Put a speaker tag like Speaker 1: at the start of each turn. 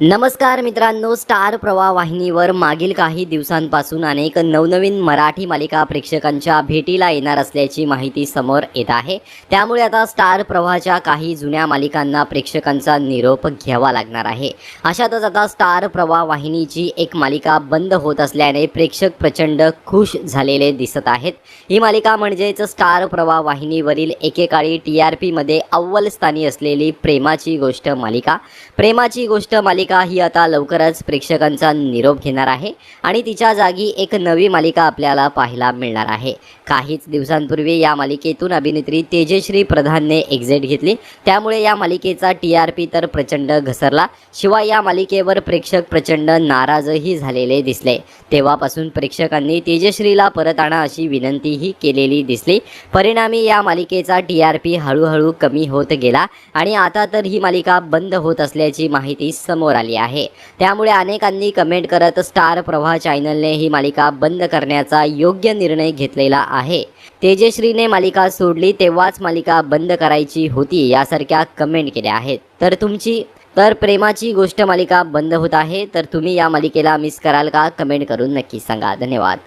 Speaker 1: नमस्कार मित्रांनो स्टार प्रवाह वाहिनीवर मागील काही दिवसांपासून अनेक नवनवीन मराठी मालिका प्रेक्षकांच्या भेटीला येणार असल्याची माहिती समोर येत आहे. त्यामुळे आता स्टार प्रवाहाच्या काही जुन्या मालिकांना प्रेक्षकांचा निरोप घ्यावा लागणार आहे. अशातच आता स्टार प्रवाह वाहिनीची एक मालिका बंद होत असल्याने प्रेक्षक प्रचंड खुश झालेले दिसत आहेत. ही मालिका म्हणजेच स्टार प्रवाह वाहिनीवरील एकेकाळी टी आर पीमध्ये अव्वल स्थानी असलेली प्रेमाची गोष्ट मालिका. प्रेमाची गोष्ट मालिका ही आता लवकरच प्रेक्षकांचा निरोप घेणार आहे आणि तिच्या जागी एक नवी मालिका आपल्याला पाहायला मिळणार आहे. काहीच दिवसांपूर्वी या मालिकेतून अभिनेत्री तेजश्री प्रधानने एक्झिट घेतली. त्यामुळे या मालिकेचा टी आर पी तर प्रचंड घसरला. शिवाय या मालिकेवर प्रेक्षक प्रचंड नाराजही झालेले दिसले. तेव्हापासून प्रेक्षकांनी तेजश्रीला परत आणा अशी विनंतीही केलेली दिसली. परिणामी या मालिकेचा टी आर पी हळूहळू कमी होत गेला आणि आता तर ही मालिका बंद होत असल्याची माहिती समोर आली आहे. त्यामुळे अनेकांनी कमेंट करत स्टार प्रवाह चॅनलने ही मालिका बंद करण्याचा योग्य निर्णय घेतलेला आहे. तेजश्रीने मालिका सोडली तेव्हाच मालिका बंद करायची होती यासारख्या कमेंट केल्या आहेत. तर तुमची तर प्रेमाची गोष्ट मालिका बंद होत आहे तर तुम्ही या मालिकेला मिस कराल का? कमेंट करून नक्की सांगा. धन्यवाद.